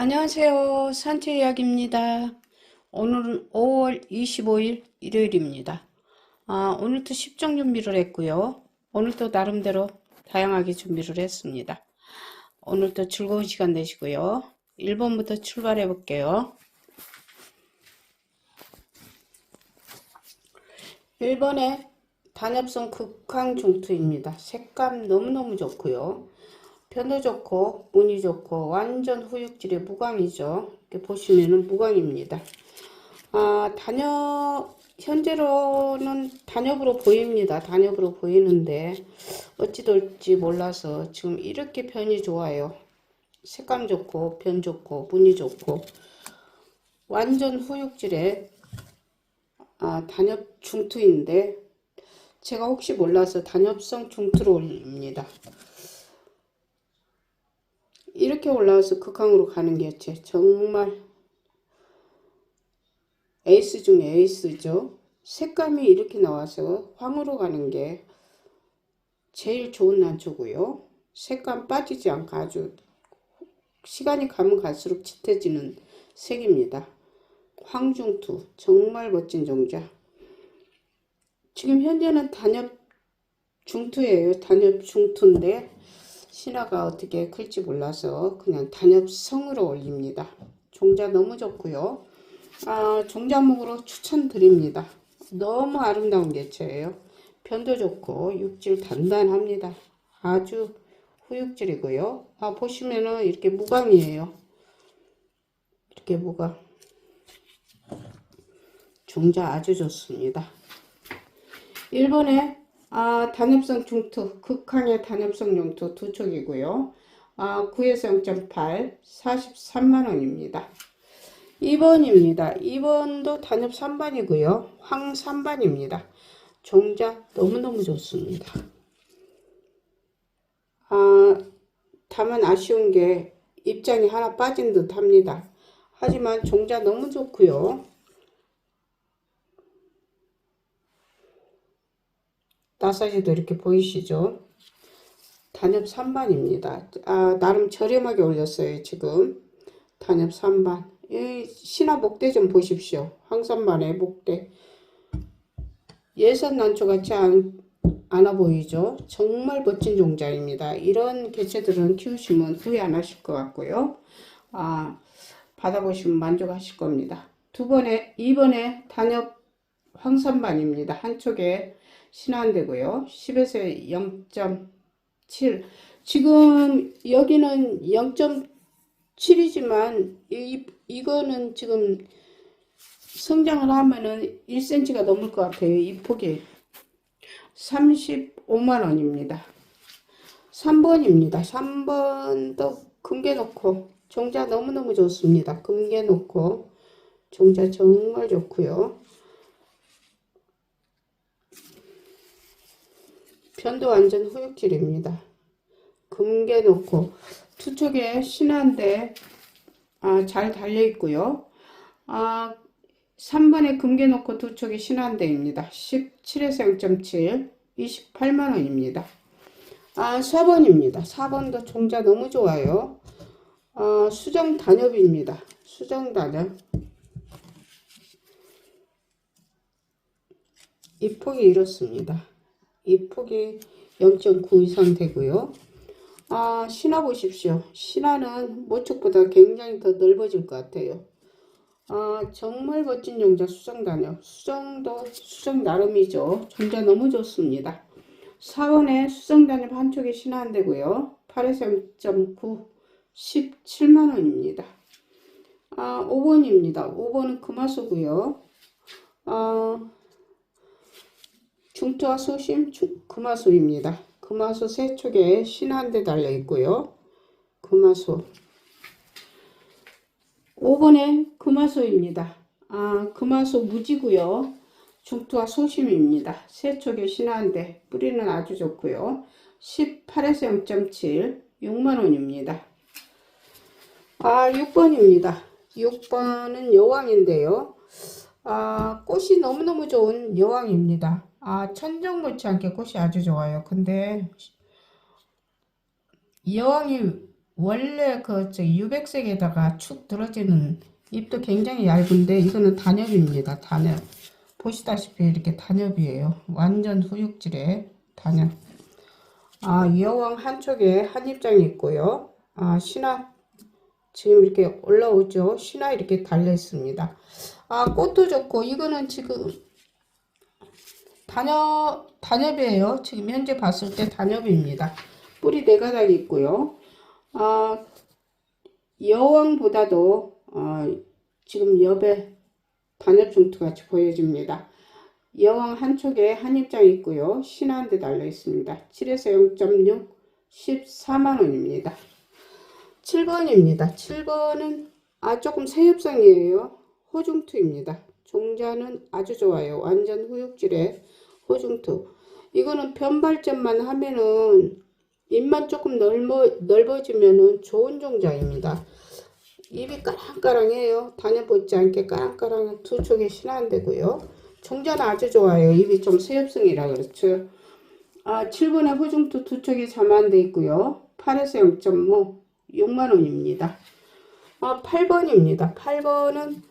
안녕하세요. 산책 이야기입니다. 오늘은 5월 25일 일요일입니다. 아, 오늘도 10종 준비를 했고요. 오늘도 나름대로 다양하게 준비를 했습니다. 오늘도 즐거운 시간 되시고요. 1번부터 출발해 볼게요. 1번에 단엽성 극황 중투입니다. 색감 너무너무 좋고요. 편도 좋고 무늬 좋고 완전 후육질의 무광이죠. 이렇게 보시면은 무광입니다. 아 단엽 현재로는 단엽으로 보입니다. 단엽으로 보이는데 어찌 될지 몰라서 지금 이렇게 편이 좋아요. 색감 좋고 변 좋고 무늬 좋고 완전 후육질의 아, 단엽 중투인데 제가 혹시 몰라서 단엽성 중투로 올립니다. 이렇게 올라와서 극강으로 가는 게제 정말 에이스 중에 에이스죠. 색감이 이렇게 나와서 황으로 가는 게 제일 좋은 난초고요. 색감 빠지지 않고 아주 시간이 가면 갈수록 짙어지는 색입니다. 황중투 정말 멋진 종자. 지금 현재는 단엽 중투예요. 단엽 중투인데 신화가 어떻게 클지 몰라서 그냥 단엽성으로 올립니다. 종자 너무 좋고요. 아, 종자목으로 추천드립니다. 너무 아름다운 개체예요. 편도 좋고 육질 단단합니다. 아주 후육질이고요. 아, 보시면은 이렇게 무광이에요. 이렇게 무광. 종자 아주 좋습니다. 1번에 아, 단엽성 중투, 극한의 단엽성 용투 두 촉이고요. 아, 9에서 0.8, 43만원입니다. 2번입니다. 2번도 단엽 3반이고요. 황 3반입니다. 종자 너무너무 좋습니다. 아, 다만 아쉬운 게 입장이 하나 빠진 듯 합니다. 하지만 종자 너무 좋고요. 나사지도 이렇게 보이시죠? 단엽 3반입니다. 아, 나름 저렴하게 올렸어요, 지금. 단엽 3반. 이 신화 목대 좀 보십시오. 황산반의 목대. 예산 난초 같지 않, 않아 보이죠? 정말 멋진 종자입니다. 이런 개체들은 키우시면 후회 안 하실 것 같고요. 아, 받아보시면 만족하실 겁니다. 두 번에, 2번에 단엽 황산반입니다. 한쪽에 신한되고요. 10에서 0.7. 지금 여기는 0.7이지만 이 이거는 지금 성장을 하면은 1cm가 넘을 것 같아요. 이 폭이 35만 원입니다. 3번입니다. 3번도 금게 놓고 종자 너무너무 좋습니다. 금게 놓고 종자 정말 좋고요. 편도 완전 후육질입니다. 금게 놓고 투척에 신한데 아, 잘 달려 있고요. 아, 3번에 금게 놓고 두 척이 신한대입니다. 17에서 0.7, 28만 원입니다. 아, 4번입니다. 4번도 종자 너무 좋아요. 아, 수정 단엽입니다. 수정 단엽. 이 폭이 이렇습니다. 이 폭이 0.9 이상 되고요. 아, 신화 보십시오. 신화는 모촉보다 굉장히 더 넓어질 것 같아요. 아, 정말 멋진 종자 수정단요. 수정도 수정 나름이죠. 종자 너무 좋습니다. 4원에 수정단엽 한쪽에 신화한대고요. 8에서 0.9, 17만원입니다. 아, 5번입니다. 5번은 금화수고요. 아, 중투와 소심 금화수입니다. 금화소 세 쪽에 신 한 대 달려 있고요. 금화소 5번에 금화소입니다. 아, 금화소 무지고요. 중투와 소심입니다. 세 쪽에 신 한 대 뿌리는 아주 좋고요. 18에서 0.7 6만원입니다. 아 6번입니다. 6번은 여왕인데요. 아, 꽃이 너무너무 좋은 여왕입니다. 아, 천정 못지 않게 꽃이 아주 좋아요. 근데 여왕이 원래 그저 유백색에다가 축 들어지는 잎도 굉장히 얇은데 이거는 단엽입니다. 단엽. 보시다시피 이렇게 단엽이에요. 완전 후육질의 단엽. 아, 여왕 한쪽에 한 입장이 있고요. 아, 신화 지금 이렇게 올라오죠. 신화 이렇게 달려 있습니다. 아, 꽃도 좋고 이거는 지금 단엽 단엽이에요. 지금 현재 봤을 때 단엽입니다. 뿌리 네 가닥이 있고요. 아, 여왕보다도 어, 지금 옆에 단엽 중투 같이 보여집니다. 여왕 한쪽에 한 입장 있고요. 신한 데 달려 있습니다. 7에서 0.6 14만 원입니다. 7번입니다. 7번은 아 조금 새엽성이에요. 호중투입니다. 종자는 아주 좋아요. 완전 후육질의 호중투. 이거는 변발점만 하면은 잎만 조금 넓어, 넓어지면은 좋은 종자입니다. 잎이 까랑까랑해요. 다녀보지 않게 까랑까랑 두 쪽에 신한되고요. 종자는 아주 좋아요. 잎이 좀 새엽성이라 그렇죠. 아, 7번에 호중투 두 쪽에 자만돼 있고요. 8에서 0.5 6만원입니다. 아, 8번입니다. 8번은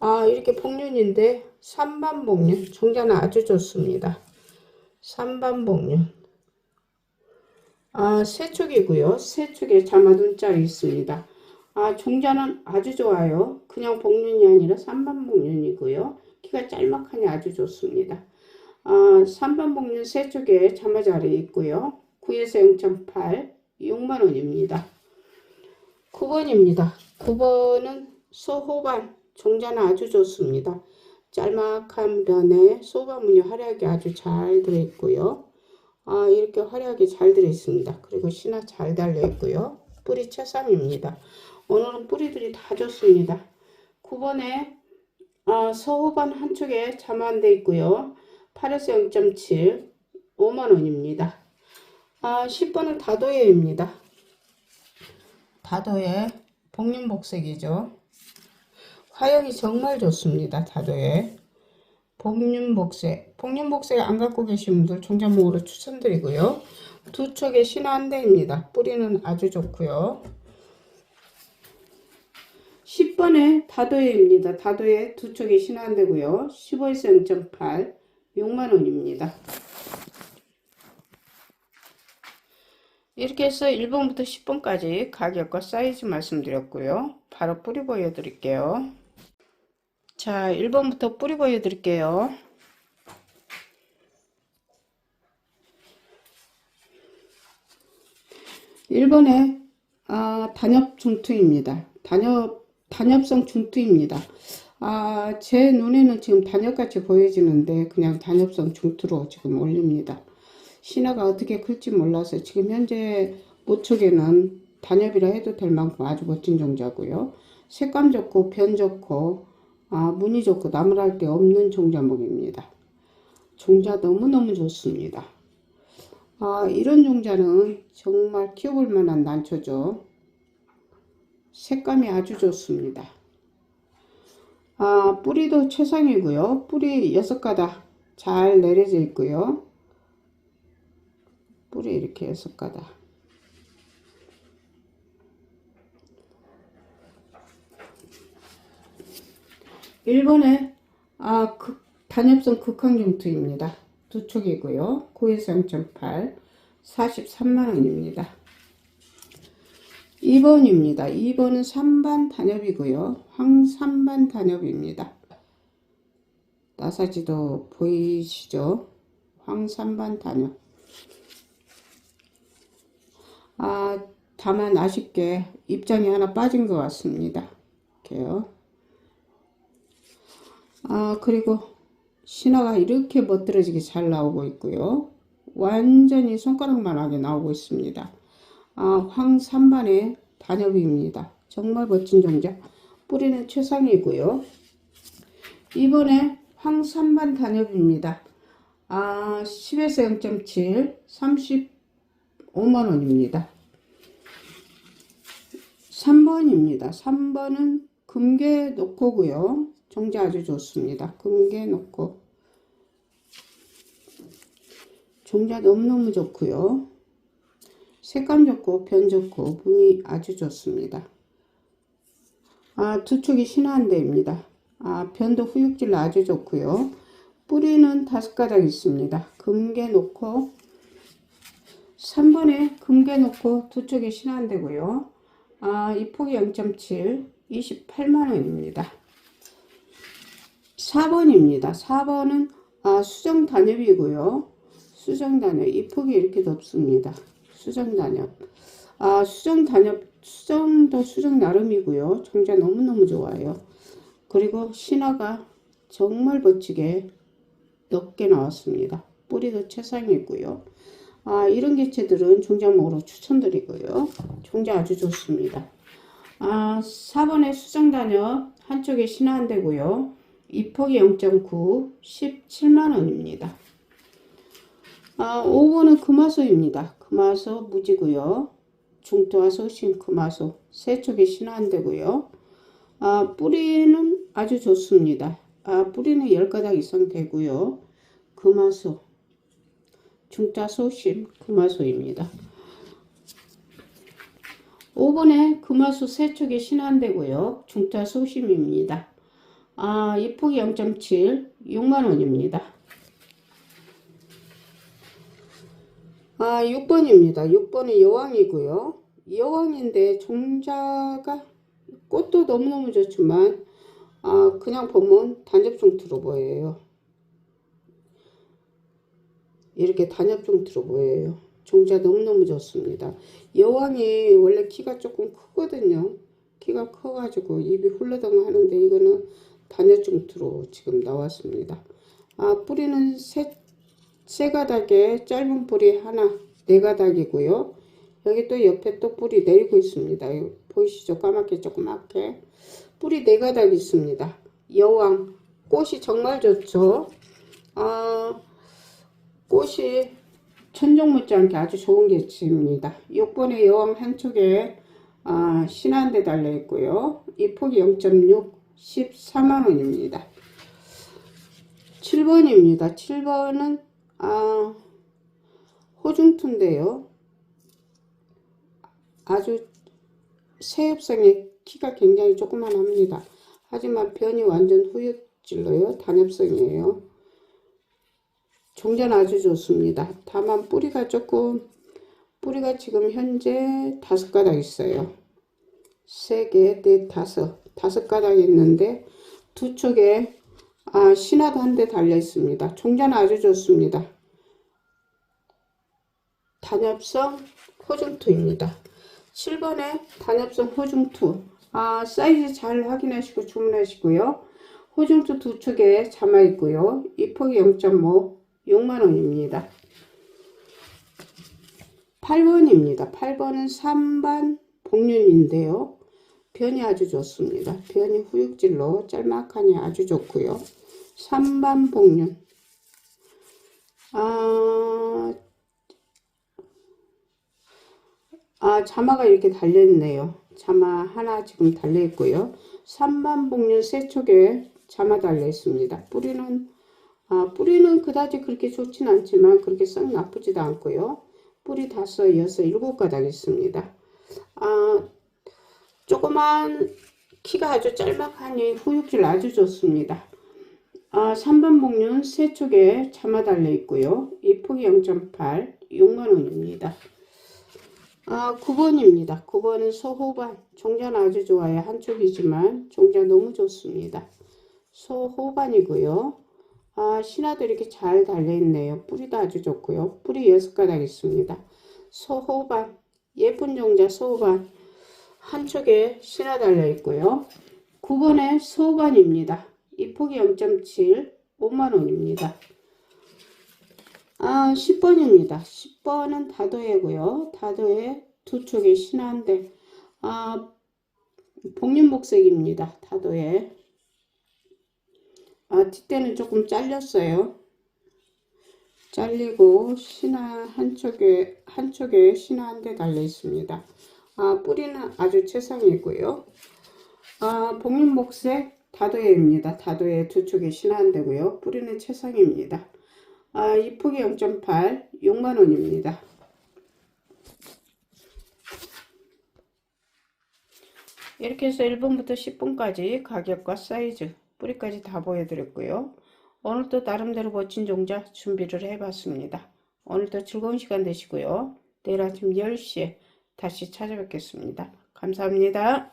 아, 이렇게 복륜인데 3반 복륜. 종자는 아주 좋습니다. 3반 복륜. 아, 세 축이고요. 세 축에 자마둔 짤이 있습니다. 아, 종자는 아주 좋아요. 그냥 복륜이 아니라 3반 복륜이고요. 키가 짤막하니 아주 좋습니다. 아, 3반 복륜 세 축에 자마자리 있고요. 9에서 0.8, 6만원입니다. 9번입니다. 9번은 소호반 종자는 아주 좋습니다. 짤막한 변에 소바무늬 활약이 아주 잘 들어있고요. 아, 이렇게 활약이 잘 들어있습니다. 그리고 신화 잘 달려있고요. 뿌리 채삼입니다. 오늘은 뿌리들이 다 좋습니다. 9번에 아, 서호반 한쪽에 자만돼 있고요. 8에서 0.7 5만원입니다. 아, 10번은 다도예입니다. 다도예 복륜복색이죠. 화형이 정말 좋습니다. 다도예 복륜복색. 복륜복색 안 갖고 계신 분들 종자목으로 추천드리고요. 두 척의 신화 한 대입니다. 뿌리는 아주 좋고요. 10번에 다도예입니다. 다도예 두 척의 신화 한 대고요. 15에서 0.8 6만원입니다. 이렇게 해서 1번부터 10번까지 가격과 사이즈 말씀드렸고요. 바로 뿌리 보여드릴게요. 자, 1번부터 뿌리 보여드릴게요. 1번에 아, 단엽 중투입니다. 단엽, 단엽성 중투입니다. 아, 제 눈에는 지금 단엽같이 보여지는데 그냥 단엽성 중투로 지금 올립니다. 신화가 어떻게 클지 몰라서 지금 현재 모촉에는 단엽이라 해도 될 만큼 아주 멋진 종자고요. 색감 좋고 변 좋고 아, 무늬 좋고 나무랄 데 없는 종자목입니다. 종자 너무너무 좋습니다. 아, 이런 종자는 정말 키워볼 만한 난초죠. 색감이 아주 좋습니다. 아, 뿌리도 최상이고요. 뿌리 6가닥 잘 내려져 있고요. 뿌리 이렇게 6가닥. 일본의 아, 극, 단엽성 극황용투입니다. 두 촉이고요. 9에서 0.8 43만원입니다. 2번입니다. 2번은 3반 단엽이고요. 황3반 단엽입니다. 나사지도 보이시죠? 황3반 단엽. 아, 다만 아쉽게 입장이 하나 빠진 것 같습니다. 이렇게요. 아, 그리고 신화가 이렇게 멋들어지게 잘 나오고 있고요. 완전히 손가락만하게 나오고 있습니다. 아, 황산반의 단엽입니다. 정말 멋진 종자. 뿌리는 최상이고요. 이번에 황산반 단엽입니다. 아, 10에서 0.7, 35만원입니다. 3번입니다. 3번은 금괴 놓고고요. 종자 아주 좋습니다. 금괴 놓고 종자 너무너무 좋고요. 색감 좋고 변 좋고 분이 아주 좋습니다. 아, 두 축이 신한대입니다. 아, 변도 후육질 아주 좋고요. 뿌리는 다섯 가닥 있습니다. 금괴 놓고 3번에 금괴 놓고 두 쪽이 신한대고요. 아, 이 폭이 0.7, 28만원입니다. 4번입니다. 4번은 아, 수정 단엽이고요. 수정 단엽, 이 폭이 이렇게 높습니다. 수정 단엽. 아, 수정 단엽, 수정도 수정 나름이고요. 정자 너무너무 좋아요. 그리고 신화가 정말 멋지게 넓게 나왔습니다. 뿌리도 최상이고요. 아, 이런 개체들은 종자목으로 추천드리고요. 종자 아주 좋습니다. 아, 4번에 수정단엽 한쪽에 신화한대고요. 이폭이 0.9, 17만원입니다. 아, 5번은 금화소입니다. 금화소 무지고요. 중토와 소신 금화소 세 쪽에 신화한대고요. 아, 뿌리는 아주 좋습니다. 아, 뿌리는 10가닥 이상 되고요. 금화소 중자 소심 금화소입니다. 5번에 금화소 세 쪽에 신한되고요. 중자 소심입니다. 아, 이 폭이 0.7, 6만원입니다. 아, 6번입니다. 6번은 여왕이고요. 여왕인데 종자가 꽃도 너무너무 좋지만 아, 그냥 보면 단접종투로 보여요. 이렇게 단엽종투로 보여요. 종자 너무너무 좋습니다. 여왕이 원래 키가 조금 크거든요. 키가 커가지고 입이 훌러덩 하는데 이거는 단엽종투로 지금 나왔습니다. 아, 뿌리는 세, 세 가닥에 짧은 뿌리 하나, 네 가닥이고요. 여기 또 옆에 또 뿌리 내리고 있습니다. 보이시죠? 까맣게 조그맣게. 뿌리 네 가닥 있습니다. 여왕. 꽃이 정말 좋죠. 아, 꽃이 천정 못지않게 아주 좋은 개체입니다. 6번의 여왕 한쪽에 아, 신한대 달려 있고요. 이 폭이 0.6, 14만원입니다. 7번입니다. 7번은 아, 호중투인데요. 아주 새엽성의 키가 굉장히 조그만합니다. 하지만 변이 완전 후유질로요. 단엽성이에요. 종자는 아주 좋습니다. 다만 뿌리가 조금 뿌리가 지금 현재 다섯 가닥 있어요. 세 개, 넷, 다섯 다섯 가닥 있는데 두 쪽에 아, 신화도 한 대 달려 있습니다. 종자는 아주 좋습니다. 단엽성 호중투입니다. 7번에 단엽성 호중투 아, 사이즈 잘 확인하시고 주문하시고요. 호중투 두 쪽에 잠아 있고요. 이 폭이 0.5 6만원입니다. 8번입니다. 8번은 3반 복륜인데요. 변이 아주 좋습니다. 변이 후육질로 짤막하니 아주 좋고요. 3반 복륜. 아, 아, 자마가 이렇게 달려있네요. 자마 하나 지금 달려있고요. 3반 복륜 세 쪽에 자마 달려있습니다. 뿌리는 아, 뿌리는 그다지 그렇게 좋진 않지만 그렇게 썩 나쁘지도 않고요. 뿌리 다섯, 여섯, 일곱 가닥 있습니다. 아, 조그만 키가 아주 짤막하니 후육질 아주 좋습니다. 아, 3번 복륜 세 쪽에 참아 달려 있고요. 이 폭이 0.8, 6만원입니다. 아, 9번입니다. 9번은 소호반. 종자는 아주 좋아요. 한쪽이지만 종자 너무 좋습니다. 소호반이고요. 아, 신화도 이렇게 잘 달려있네요. 뿌리도 아주 좋고요. 뿌리 6가닥 있습니다. 소호반, 예쁜 종자 소호반 한쪽에 신화 달려있고요. 9번에 소호반입니다. 이 폭이 0.7, 5만원입니다. 아, 10번입니다. 10번은 다도해고요. 다도해 두 쪽에 신화인데, 아, 복륜복색입니다. 다도해. 아, 뒷대는 조금 잘렸어요. 잘리고 신화 한쪽에 한쪽에 신화 한 대 달려 있습니다. 아, 뿌리는 아주 최상이고요. 아, 복륜목색 다도예입니다. 다도예 두 쪽에 신화 한 대고요. 뿌리는 최상입니다. 아, 이 폭이 0.8, 6만 원입니다. 이렇게 해서 1번부터 10번까지 가격과 사이즈 뿌리까지 다 보여드렸고요. 오늘도 나름대로 멋진 종자 준비를 해봤습니다. 오늘도 즐거운 시간 되시고요. 내일 아침 10시에 다시 찾아뵙겠습니다. 감사합니다.